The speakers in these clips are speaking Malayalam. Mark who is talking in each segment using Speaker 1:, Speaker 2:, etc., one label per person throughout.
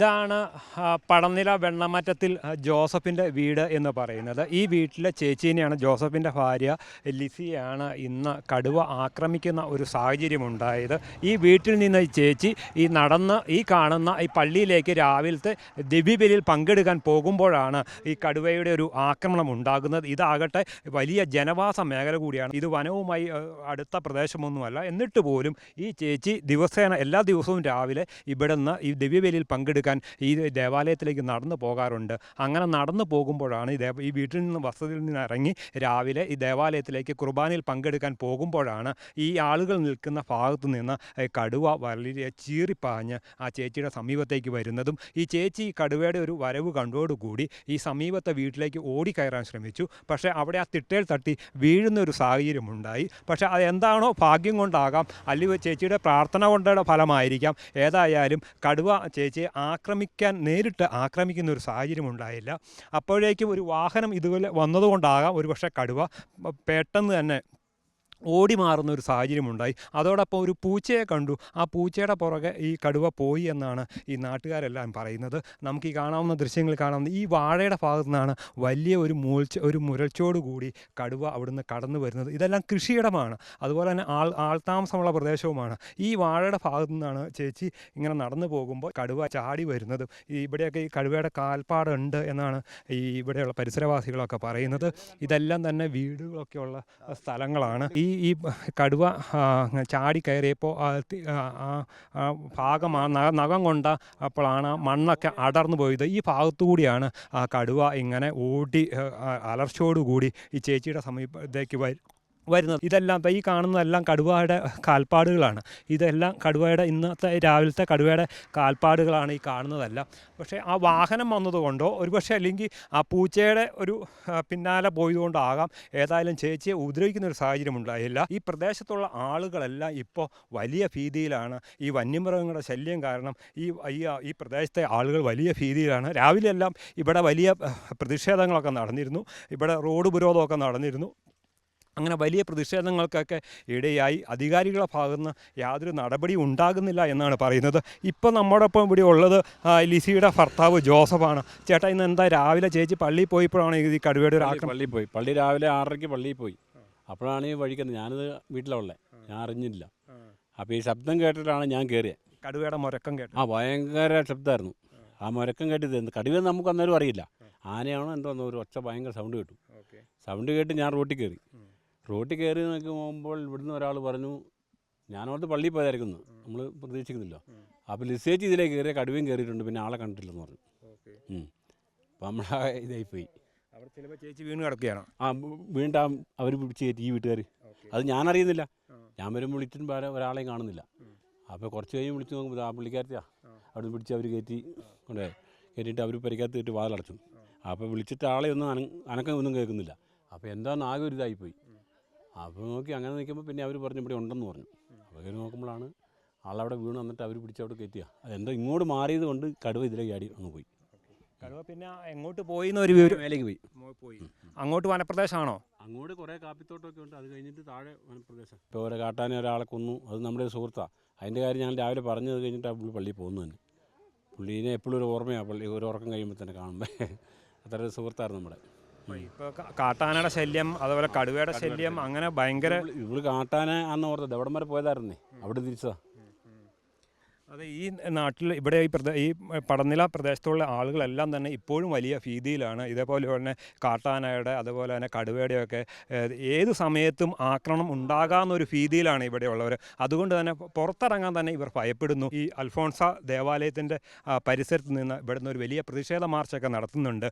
Speaker 1: ഇതാണ് പടനില വെണ്ണമറ്റത്തിൽ ജോസഫിന്റെ വീട് എന്ന് പറയുന്നത്? ഈ വീട്ടിലെ ചേച്ചീനെയാണ് ജോസഫിന്റെ ഭാര്യ ലിസിയാണ് ഇന്ന് കടുവ ആക്രമിക്കുന്ന ഒരു സാഹചര്യമുണ്ടായത്. ഈ വീട്ടിൽ നിന്ന് ചേച്ചി ഈ നടന്ന് ഈ കാണുന്ന ഈ പള്ളിയിലേക്ക് രാവിലത്തെ ദിവ്യബലിയിൽ പങ്കെടുക്കാൻ പോകുമ്പോഴാണ് ഈ കടുവയുടെ ഒരു ആക്രമണം ഉണ്ടാകുന്നത്. ഇതാകട്ടെ വലിയ ജനവാസ മേഖല കൂടിയാണ്. ഇത് വനവുമായി അടുത്ത പ്രദേശമൊന്നുമല്ല. എന്നിട്ട് പോലും ഈ ചേച്ചി ദിവസേന എല്ലാ ദിവസവും രാവിലെ ഇവിടുന്ന് ഈ ദിവ്യബലിയിൽ പങ്കെടുക്കാൻ ഈ ദേവാലയത്തിലേക്ക് നടന്നു പോകാറുണ്ട്. അങ്ങനെ നടന്നു പോകുമ്പോഴാണ് ഈ ഈ വീട്ടിൽ നിന്ന് വസതിയിൽ നിന്ന് ഇറങ്ങി രാവിലെ ഈ ദേവാലയത്തിലേക്ക് കുർബാനയിൽ പങ്കെടുക്കാൻ പോകുമ്പോഴാണ് ഈ ആളുകൾ നിൽക്കുന്ന ഭാഗത്തു നിന്ന് കടുവ വലിയ ചീറിപ്പാഞ്ഞ് ആ ചേച്ചിയുടെ സമീപത്തേക്ക് വരുന്നതും ഈ ചേച്ചി കടുവയുടെ ഒരു വരവ് കണ്ടോടുകൂടി ഈ സമീപത്തെ വീട്ടിലേക്ക് ഓടിക്കയറാൻ ശ്രമിച്ചു. പക്ഷേ അവിടെ ആ തിട്ടയിൽ തട്ടി വീഴുന്ന ഒരു സാഹചര്യമുണ്ടായി. പക്ഷേ അത് എന്താണോ ഭാഗ്യം കൊണ്ടാകാം. അല്ലെങ്കിൽ ചേച്ചിയുടെ പ്രാർത്ഥന കൊണ്ടുള്ള ഫലമായിരിക്കാം. ഏതായാലും കടുവ ചേച്ചിയെ ആക്രമിക്കാൻ നേരിട്ട് ആക്രമിക്കുന്ന ഒരു സാഹചര്യം ഉണ്ടായില്ല. അപ്പോഴേക്കും ഒരു വാഹനം ഇതുപോലെ വന്നതുകൊണ്ടാകാം ഒരു പക്ഷേ കടുവ പെട്ടെന്ന് തന്നെ ഓടി മാറുന്ന ഒരു സാഹചര്യമുണ്ടായി. അതോടൊപ്പം ഒരു പൂച്ചയെ കണ്ടു. ആ പൂച്ചയുടെ പുറകെ ഈ കടുവ പോയി എന്നാണ് ഈ നാട്ടുകാരെല്ലാം പറയുന്നത്. നമുക്ക് ഈ കാണാവുന്ന ദൃശ്യങ്ങൾ കാണാവുന്ന ഈ വാഴയുടെ ഭാഗത്തു നിന്നാണ് വലിയ ഒരു മൂൾച്ച ഒരു മുരൾച്ചോടുകൂടി കടുവ അവിടുന്ന് കടന്നു വരുന്നത്. ഇതെല്ലാം കൃഷിയിടമാണ്. അതുപോലെ തന്നെ ആൾ ആൾതാമസമുള്ള പ്രദേശവുമാണ്. ഈ വാഴയുടെ ഭാഗത്തു നിന്നാണ് ചേച്ചി ഇങ്ങനെ നടന്നു പോകുമ്പോൾ കടുവ ചാടി വരുന്നത്. ഇവിടെയൊക്കെ ഈ കടുവയുടെ കാൽപ്പാടുണ്ട് എന്നാണ് ഈ ഇവിടെയുള്ള പരിസരവാസികളൊക്കെ പറയുന്നത്. ഇതെല്ലാം തന്നെ വീടുകളൊക്കെ ഉള്ള സ്ഥലങ്ങളാണ്. ഈ ഈ കടുവ ചാടി കയറിയപ്പോൾ ആ തി- ആ, ആ, ആ ഭാഗം ആ നഖ- കൊണ്ട അപ്പോഴാണ് മണ്ണൊക്കെ അടർന്നു പോയത്. ഈ ഭാഗത്തു കൂടിയാണ് ആ കടുവ ഇങ്ങനെ ഓടി അലർച്ചയോടുകൂടി ഈ ചേച്ചിയുടെ സമീപത്തേക്ക് വരും വരുന്നത്. ഇതെല്ലാം ഈ കാണുന്നതെല്ലാം കടുവയുടെ കാൽപ്പാടുകളാണ്. ഇതെല്ലാം കടുവയുടെ ഇന്നത്തെ രാവിലത്തെ കടുവയുടെ കാൽപ്പാടുകളാണ് ഈ കാണുന്നതെല്ലാം. പക്ഷേ ആ വാഹനം വന്നതുകൊണ്ടോ ഒരുപക്ഷെ അല്ലെങ്കിൽ ആ പൂച്ചയുടെ ഒരു പിന്നാലെ പോയതുകൊണ്ടോ പോയതുകൊണ്ടാകാം ഏതായാലും ചേച്ചിയെ ഉപദ്രവിക്കുന്ന ഒരു സാഹചര്യം ഉണ്ടായില്ല ഈ പ്രദേശത്തുള്ള ആളുകളെല്ലാം ഇപ്പോൾ വലിയ ഭീതിയിലാണ്. ഈ വന്യമൃഗങ്ങളുടെ ശല്യം കാരണം ഈ ഈ പ്രദേശത്തെ ആളുകൾ വലിയ ഭീതിയിലാണ്. രാവിലെയെല്ലാം ഇവിടെ വലിയ പ്രതിഷേധങ്ങളൊക്കെ നടന്നിരുന്നു. ഇവിടെ റോഡ് ഉപരോധമൊക്കെ നടന്നിരുന്നു. അങ്ങനെ വലിയ പ്രതിഷേധങ്ങൾക്കൊക്കെ ഇടയായി. അധികാരികളുടെ ഭാഗത്ത് യാതൊരു നടപടി ഉണ്ടാകുന്നില്ല എന്നാണ് പറയുന്നത്. ഇപ്പം നമ്മോടൊപ്പം ഇവിടെ ഉള്ളത് ലിസിയുടെ ഭർത്താവ് ജോസഫാണ്. ചേട്ടാ ഇന്ന് എന്താ രാവിലെ ചേച്ചി പള്ളിയിൽ പോയപ്പോഴാണ് ഈ കടുവയുടെ ഒരു ആക്രമണം
Speaker 2: പള്ളിയിൽ പോയി. പള്ളി രാവിലെ ആറരയ്ക്ക് പള്ളിയിൽ പോയി. അപ്പോഴാണ് ഈ വഴിക്കുന്നത് ഞാനിത് വീട്ടിലുള്ളത് ഞാൻ അറിഞ്ഞില്ല. അപ്പോൾ ഈ ശബ്ദം കേട്ടിട്ടാണ് ഞാൻ കയറിയത്
Speaker 1: കടുവയുടെ മുരക്കം കേട്ടു.
Speaker 2: ആ ഭയങ്കര ശബ്ദമായിരുന്നു ആ മുരക്കം കേട്ടിത് എന്ത്? കടുവ നമുക്ക് അന്നേരം അറിയില്ല. ആനയാണോ എന്തോ ഒരു ഒച്ച ഭയങ്കര സൗണ്ട് കേട്ടു. സൗണ്ട് കേട്ട് ഞാൻ റോട്ടിൽ കയറി റോട്ടിൽ കയറി നോക്കുമ്പോൾ ഇവിടുന്ന് ഒരാൾ പറഞ്ഞു ഞാനോർത്ത് പള്ളിയിൽ പോയതായിരിക്കുന്നു. നമ്മൾ പ്രതീക്ഷിക്കുന്നില്ല. അപ്പോൾ ലിസേജ് ഇതിലേക്ക് കയറിയ കടുവയും കയറിയിട്ടുണ്ട് പിന്നെ ആളെ കണ്ടിട്ടില്ലെന്ന് പറഞ്ഞു. അപ്പം നമ്മളാ ഇതായി പോയി
Speaker 1: ചേച്ചി വീണ് കിടക്കുകയാണ്?
Speaker 2: ആ വീണ്ടാ അവർ പിടിച്ച് കയറ്റി ഈ വീട്ടുകാർ അത് ഞാൻ അറിയുന്നില്ല ഞാൻ വരുമ്പോൾ വിളിച്ചിട്ട് വേറെ ഒരാളെയും കാണുന്നില്ല. അപ്പോൾ കുറച്ച് കഴിഞ്ഞ് വിളിച്ച് നോക്കുമ്പോൾ ആ. പുള്ളിക്കാരത്തിയാ അവിടെ പിടിച്ച് അവർ കയറ്റി കൊണ്ടേ കയറ്റിയിട്ട് അവർ പരിക്കകത്ത് കയറ്റി വാതിലടച്ചു. അപ്പോൾ വിളിച്ചിട്ട് ആളെ ഒന്നും അന അനക്കം ഒന്നും കേൾക്കുന്നില്ല. അപ്പോൾ എന്താണെന്ന് ആകെ ഒരു ഇതായിപ്പോയി. അപ്പോൾ നോക്കി അങ്ങനെ നിൽക്കുമ്പോൾ പിന്നെ അവർ പറഞ്ഞു ഇവിടെ ഉണ്ടെന്ന് പറഞ്ഞു. അപ്പോൾ കയറി നോക്കുമ്പോഴാണ് ആളവിടെ വീണ് വന്നിട്ട് അവർ പിടിച്ച് അവിടെ കയറ്റിയ. അതെന്തോ ഇങ്ങോട്ട് മാറിയത് കൊണ്ട് കടുവ ഇതിലേക്ക് ആടി അങ്ങ് പോയി.
Speaker 1: കടുവ പിന്നെ എങ്ങോട്ട് പോയി എന്നൊരു വിവരം
Speaker 2: മേലേക്ക് പോയി.
Speaker 1: പോയി. അങ്ങോട്ട് വനപ്രദേശമാണോ?
Speaker 2: അങ്ങോട്ട് കുറേ കാപ്പിത്തോട്ടമൊക്കെ ഉണ്ട്. അത് കഴിഞ്ഞിട്ട് താഴെ വനപ്രദേശം. ഇപ്പോൾ ഒരു കാട്ടാനെ ഒരാളെ കൊന്നു. അത് നമ്മുടെ സുഹൃത്താണ് അതിന്റെ കാര്യം ഞങ്ങൾ രാവിലെ പറഞ്ഞത് കഴിഞ്ഞിട്ട് പുള്ളി പള്ളിയിൽ പോകുന്നു തന്നെ. പുള്ളീനെ എപ്പോഴും ഒരു ഓർമ്മയാണ് പള്ളി ഒരു ഉറക്കം കഴിയുമ്പോൾ തന്നെ കാണുമ്പോൾ അത്ര ഒരു സുഹൃത്തായിരുന്നു നമ്മുടെ.
Speaker 1: ഇപ്പോൾ കാട്ടാനയുടെ ശല്യം അതുപോലെ കടുവയുടെ ശല്യം അങ്ങനെ ഭയങ്കര
Speaker 2: ഇവൾ കാട്ടാന അന്ന് ഓർത്തത്. എവിടം വരെ പോയതായിരുന്നേ? അവിടെ തിരിച്ചതാ.
Speaker 1: അതെ ഈ നാട്ടിൽ ഇവിടെ ഈ പ്രദേ ഈ പടനില പ്രദേശത്തുള്ള ആളുകളെല്ലാം തന്നെ ഇപ്പോഴും വലിയ ഭീതിയിലാണ്. ഇതേപോലെ തന്നെ കാട്ടാനയുടെ അതുപോലെ തന്നെ കടുവയുടെയൊക്കെ ഏത് സമയത്തും ആക്രമണം ഉണ്ടാകാമെന്നൊരു ഭീതിയിലാണ് ഇവിടെയുള്ളവർ അതുകൊണ്ട് തന്നെ പുറത്തിറങ്ങാൻ തന്നെ ഇവർ ഭയപ്പെടുന്നു. ഈ അൽഫോൺസ ദേവാലയത്തിന്റെ പരിസരത്ത് നിന്ന് ഇവിടുന്ന് ഒരു വലിയ പ്രതിഷേധ മാർച്ചൊക്കെ നടത്തുന്നുണ്ട്.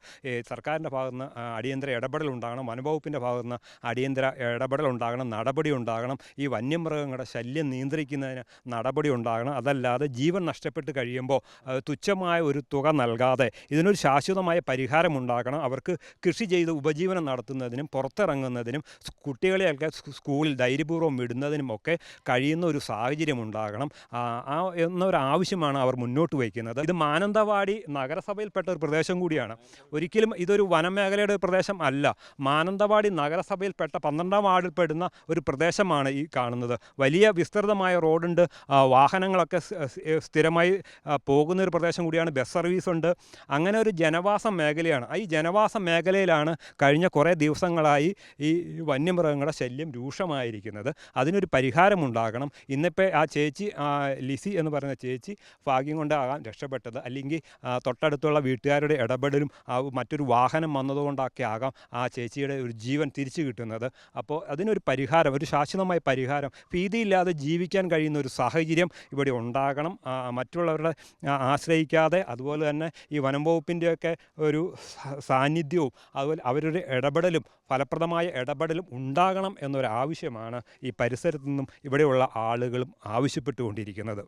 Speaker 1: സർക്കാരിന്റെ ഭാഗത്തുനിന്ന് അടിയന്തര ഇടപെടൽ ഉണ്ടാകണം. വനംവകുപ്പിന്റെ ഭാഗത്തുനിന്ന് അടിയന്തര ഇടപെടൽ ഉണ്ടാകണം. നടപടി ഉണ്ടാകണം. ഈ വന്യമൃഗങ്ങളുടെ ശല്യം നിയന്ത്രിക്കുന്നതിന് നടപടി ഉണ്ടാകണം. അതല്ലാതെ ജീവൻ നഷ്ടപ്പെട്ട് കഴിയുമ്പോൾ തുച്ഛമായ ഒരു തുക നൽകാതെ ഇതിനൊരു ശാശ്വതമായ പരിഹാരം ഉണ്ടാക്കണം അവർക്ക് കൃഷി ചെയ്ത് ഉപജീവനം നടത്തുന്നതിനും പുറത്തിറങ്ങുന്നതിനും കുട്ടികളെയൊക്കെ സ്കൂളിൽ ധൈര്യപൂർവം വിടുന്നതിനും ഒക്കെ കഴിയുന്ന ഒരു സാഹചര്യം ഉണ്ടാകണം. ആ എന്നൊരാവശ്യമാണ് അവർ മുന്നോട്ട് വയ്ക്കുന്നത്. ഇത് മാനന്തവാടി നഗരസഭയിൽപ്പെട്ട ഒരു പ്രദേശം കൂടിയാണ്. ഒരിക്കലും ഇതൊരു വനമേഖലയുടെ പ്രദേശം അല്ല. മാനന്തവാടി നഗരസഭയിൽപ്പെട്ട പന്ത്രണ്ടാം വാർഡിൽപ്പെടുന്ന ഒരു പ്രദേശമാണ് ഈ കാണുന്നത്. വലിയ വിസ്തൃതമായ റോഡുണ്ട്. വാഹനങ്ങളൊക്കെ സ്ഥിരമായി പോകുന്ന ഒരു പ്രദേശം കൂടിയാണ് ബസ് സർവീസ് ഉണ്ട്. അങ്ങനെ ഒരു ജനവാസ മേഖലയാണ്. ഈ ജനവാസ മേഖലയിലാണ് കഴിഞ്ഞ കുറേ ദിവസങ്ങളായി ഈ വന്യമൃഗങ്ങളുടെ ശല്യം രൂക്ഷമായിരിക്കുന്നത്. അതിനൊരു പരിഹാരമുണ്ടാകണം ഇന്നിപ്പോൾ ആ ചേച്ചി ലിസി എന്ന് പറയുന്ന ചേച്ചി ഭാഗ്യം കൊണ്ടാകാൻ രക്ഷപ്പെട്ടത്. അല്ലെങ്കിൽ തൊട്ടടുത്തുള്ള വീട്ടുകാരുടെ ഇടപെടലും മറ്റൊരു വാഹനം വന്നതുകൊണ്ടൊക്കെ ആകാം ആ ചേച്ചിയുടെ ഒരു ജീവൻ തിരിച്ചു കിട്ടുന്നത്. അപ്പോൾ അതിനൊരു പരിഹാരം ഒരു ശാശ്വതമായ പരിഹാരം ഭീതിയില്ലാതെ ജീവിക്കാൻ കഴിയുന്ന ഒരു സാഹചര്യം ഇവിടെ ഉണ്ടാകണം. ആ, മറ്റുള്ളവരുടെ ആശ്രയിക്കാതെ അതുപോലെ തന്നെ ഈ വനം വകുപ്പിന്റെയൊക്കെ ഒരു സാന്നിധ്യവും അതുപോലെ അവരുടെ ഇടപെടലും ഫലപ്രദമായ ഇടപെടലും ഉണ്ടാകണം എന്നൊരു ആവശ്യമാണ് ഈ പരിസരത്തു നിന്നും ഇവിടെയുള്ള ആളുകളും ആവശ്യപ്പെട്ടുകൊണ്ടിരിക്കുന്നത്.